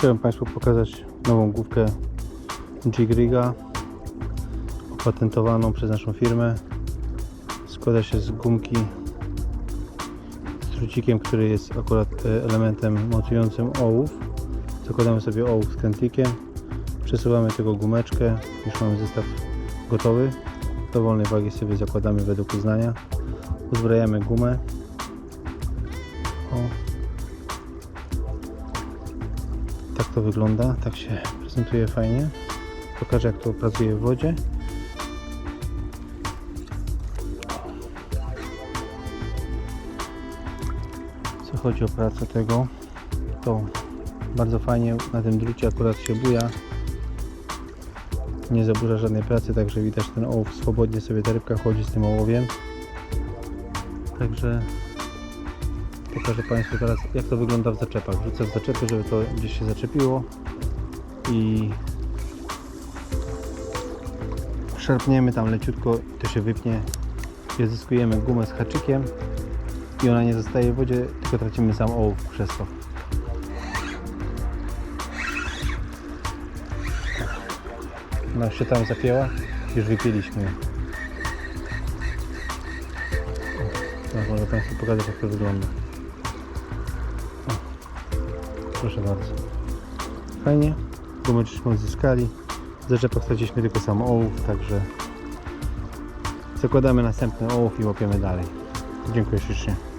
Chciałem Państwu pokazać nową główkę Jigriga opatentowaną przez naszą firmę. Składa się z gumki z trucikiem, który jest akurat e, elementem montującym ołów. Zakładamy sobie ołów z krętlikiem, przesuwamy tego gumeczkę, już mamy zestaw gotowy. Dowolnej wagi sobie zakładamy według uznania. Uzbrajamy gumę. O, to wygląda, tak się prezentuje fajnie. Pokażę jak to pracuje w wodzie. Co chodzi o pracę tego, to bardzo fajnie na tym drucie akurat się buja. Nie zaburza żadnej pracy, także widać ten ołów swobodnie sobie ta rybka chodzi z tym ołowiem. Także Pokażę Państwu teraz jak to wygląda w zaczepach. Wrzucę w zaczepy, żeby to gdzieś się zaczepiło i szarpniemy tam leciutko to się wypnie zyskujemy gumę z haczykiem i ona nie zostaje w wodzie, tylko tracimy sam ołów przez to. Ona się tam zapięła, już wypieliśmy ją. Mogę Państwu pokazać jak to wygląda. Proszę bardzo. Fajnie. Odzyskali. W zaczepach straciliśmy tylko sam ołów, także zakładamy następny ołów i łapiemy dalej. Dziękuję ślicznie.